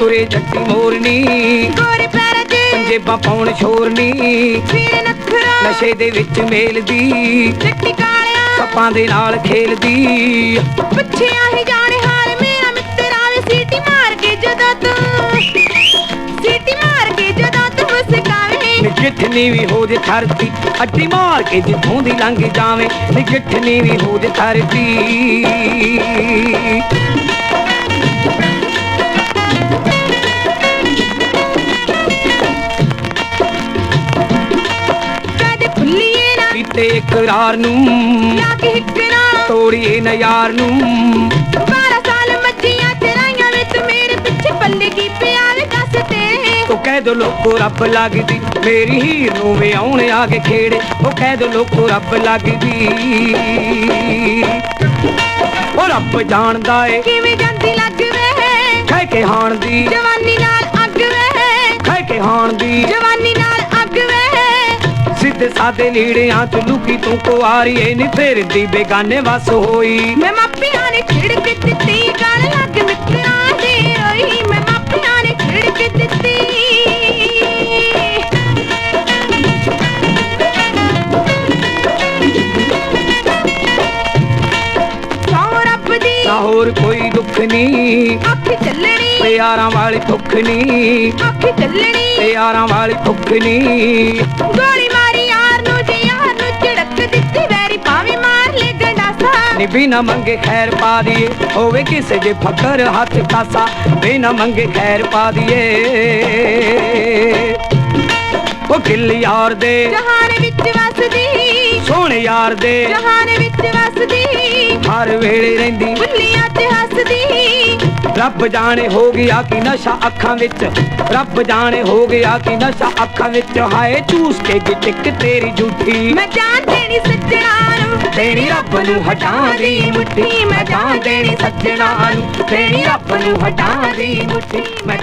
ਜੱਟੀ ਮੋਰਨੀ। ਗੋਰੇ ਪੈਰਾਂ 'ਚ ਪੰਜੇਬਾਂ ਪਾਉਣ ਛੋਰਨੀ। ਫਿਰ ਨਖਰਾ ਨਸ਼ੇ ਦੇ ਵਿੱਚ ਮੇਲਦੀ। ਚਿੱਟੀ ਕਾਲਿਆ। ਸੱਪਾਂ ਦੇ ਨਾਲ ਖੇਲਦੀ। ਪੁੱਛਿਆ ਹੀ ਜਾਣੇ ਹਾਲ। ਮੇਰਾ ਮਿੱਤਰ ਆਵੇ ਸੀਟੀ ਮਾਰ ਕੇ ਜਦੋਂ ਤੂੰ ਸੀਟੀ ਮਾਰ ਕੇ ਜਦੋਂ ਤੂੰ ਮੁਸਕਾਵੇਂ। ਨੀ ਜਿੱਠਨੀ ਵੀ ਹੋ ਜੇ ਧਰਤੀ। ਅੱਡੀ ਮਾਰ ਕੇ ਜਿੱਥੋਂ ਦੀ ਲੰਘ ਜਾਵੇਂ। ਨੀ ਵੀ ਹੋ ਜੇ ਧਰਤੀ। ਕੀਤੇ ਇਕਰਾਰ ਨੂੰ। ਤੋੜੀਏ ਨਾ ਯਾਰ। ਨੂੰ। 12 ਸਾਲ ਮੱਜੀਆਂ ਚਰਾਈਆਂ ਵਿੱਚ ਮੇਰੇ ਪਿੱਛੇ ਪੱਲੇ ਕੀ ਪਿਆ ਵੇ ਦੱਸ ਤੇਰੇ ਉਹ ਕਹਿ ਦੋ ਲੋਕੋ ਰੱਬ ਲੱਗਦੀ ਮੇਰੀ ਹੀਰ ਨੂੰ ਵੀ ਆਉਣ ਆ ਕੇ ਖੇੜੇ। ਉਹ ਕਹਿ ਦੋ ਲੋਕੋ ਰੱਬ ਲੱਗਦੀ। ਉਹ ਰੱਬ ਜਾਣਦਾ ਏ। ਕਿਵੇਂ ਜਾਂਦੀ ਲੱਗ ਵੇ ਕੇ ਹਾਣ ਦੀ ਜਵਾਨੀ ਨਾਲ ਅੱਗ ਵੇ। ਕਹਿ ਕੇ ਹਾਣ ਦੀ ਸਿੱਧੇ ਸਾਦੇ ਲੀੜਿਆਂ ਚ ਲੁਕੀ ਤੂੰ ਕੁਆਰੀ ਏ ਨੀ ਫੇਰਦੀ ਬੇਗਾਨੇ ਵਸ ਹੋਈ। ਮੈਂ ਮਾਪਿਆਂ ਨੇ ਛਿੜਕ ਦਿੱਤੀ ਗਲ ਲੱਗ ਮਿੱਤਰਾਂ ਦੀ ਰੋਈ। ਮੈਂ ਮਾਪਿਆਂ ਨੇ ਛਿੜਕ ਦਿੱਤੀ। ਦੀ ਹੋਰ ਕੋਈ ਦੁੱਖ ਨਹੀਂ ਅੱਖ ਚੱਲਣੀ। ਪਿਆਰਾਂ ਵਾਲੀ ਭੁੱਖ ਨਹੀਂ ਅੱਖ ਚੱਲਣੀ। ਪਿਆਰਾਂ ਵਾਲੀ ਭੁੱਖ ਨਹੀਂ ਨੀ ਬਿਨਾ ਮੰਗੇ ਖੈਰ ਪਾ ਦੀਏ। ਹੋਵੇ ਕਿਸੇ ਜੇ ਫਕਰ ਹੱਥ ਕਾਸਾ ਬਿਨਾ ਮੰਗੇ ਖੈਰ ਪਾ ਦੀਏ। ਉਹ ਗਿੱਲ ਯਾਰ ਦੇ ਜਹਾਨ ਵਿੱਚ ਵਸਦੀ। ਸੋਹਣੇ ਯਾਰ ਦੇ ਜਹਾਨ ਵਿੱਚ ਵਸਦੀ। ਹਰ ਵੇਲੇ ਰਹਿੰਦੀ। ਬੁੱਲੀਆਂ ਤੇ ਹੱਸਦੀ। ਰੱਬ ਜਾਣੇ ਹੋ ਗਿਆ ਕਿ ਨਸ਼ਾ ਅੱਖਾਂ ਵਿੱਚ। ਰੱਬ ਜਾਣੇ ਹੋ ਗਿਆ ਕਿ ਨਸ਼ਾ ਅੱਖਾਂ ਵਿੱਚ। ਹਾਏ ਚੂਸ ਕੇ ਗਿਟਕ ਤੇਰੀ ਝੂਠੀ। ਮੈਂ ਜਾਨ ਦੇਣੀ ਸੱਜਣਾ ਤੇਰੀ ਰੱਬ ਨੂੰ ਹਟਾਂ ਦੀ ਮੁੱਠੀ ਮੈਂ ਜਾਨ ਦੇਣੀ ਸੱਜਣਾ ਨੂੰ। ਤੇਰੀ ਰੱਬ ਨੂੰ ਹਟਾਂ ਦੀ ਮੁੱਠੀ ਮੈਂ